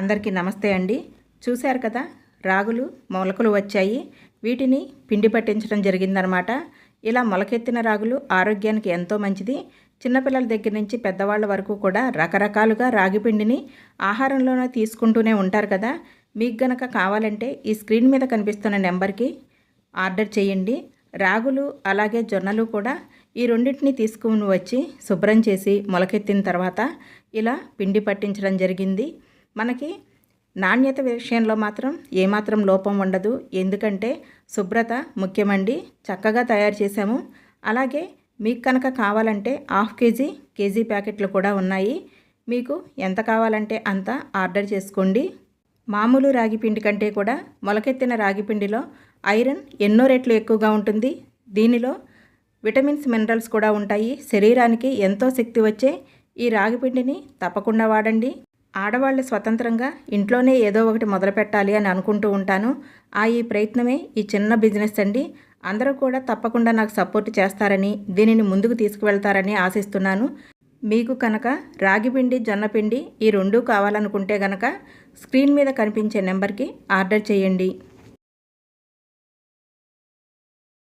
అందరికీ నమస్తే అండి. చూశారు కదా రాగులు మొలకలు వచ్చాయి. వీటిని పిండి పట్టించడం జరిగిందనమాట. ఇలా మొలకెత్తిన రాగులు ఆరోగ్యానికి ఎంతో మంచిది. చిన్నపిల్లల దగ్గర నుంచి పెద్దవాళ్ళ వరకు కూడా రకరకాలుగా రాగి పిండిని ఆహారంలోనే తీసుకుంటూనే ఉంటారు కదా. మీకు గనక కావాలంటే ఈ స్క్రీన్ మీద కనిపిస్తున్న నెంబర్కి ఆర్డర్ చేయండి. రాగులు అలాగే జొన్నలు కూడా ఈ రెండింటిని తీసుకుని వచ్చి శుభ్రం చేసి మొలకెత్తిన తర్వాత ఇలా పిండి పట్టించడం జరిగింది. మనకి నాణ్యత విషయంలో మాత్రం ఏమాత్రం లోపం ఉండదు. ఎందుకంటే శుభ్రత ముఖ్యమండి. చక్కగా తయారు చేసాము అలాగే మీకు కనుక కావాలంటే హాఫ్ కేజీ కేజీ ప్యాకెట్లు కూడా ఉన్నాయి. మీకు ఎంత కావాలంటే అంత ఆర్డర్ చేసుకోండి. మామూలు రాగి పిండి కంటే కూడా మొలకెత్తిన రాగిపిండిలో ఐరన్ ఎన్నో రెట్లు ఎక్కువగా ఉంటుంది. దీనిలో విటమిన్స్ మినరల్స్ కూడా ఉంటాయి. శరీరానికి ఎంతో శక్తి వచ్చే ఈ రాగి పిండిని తప్పకుండా వాడండి. ఆడవాళ్ళు స్వతంత్రంగా ఇంట్లోనే ఏదో ఒకటి మొదలు పెట్టాలి అని అనుకుంటూ ఉంటాను. ఆ ఈ ప్రయత్నమే ఈ చిన్న బిజినెస్ అండి. అందరూ కూడా తప్పకుండా నాకు సపోర్ట్ చేస్తారని దీనిని ముందుకు తీసుకువెళ్తారని ఆశిస్తున్నాను. మీకు కనుక రాగిపిండి జొన్నపిండి ఈ రెండూ కావాలనుకుంటే గనక స్క్రీన్ మీద కనిపించే నెంబర్కి ఆర్డర్ చేయండి.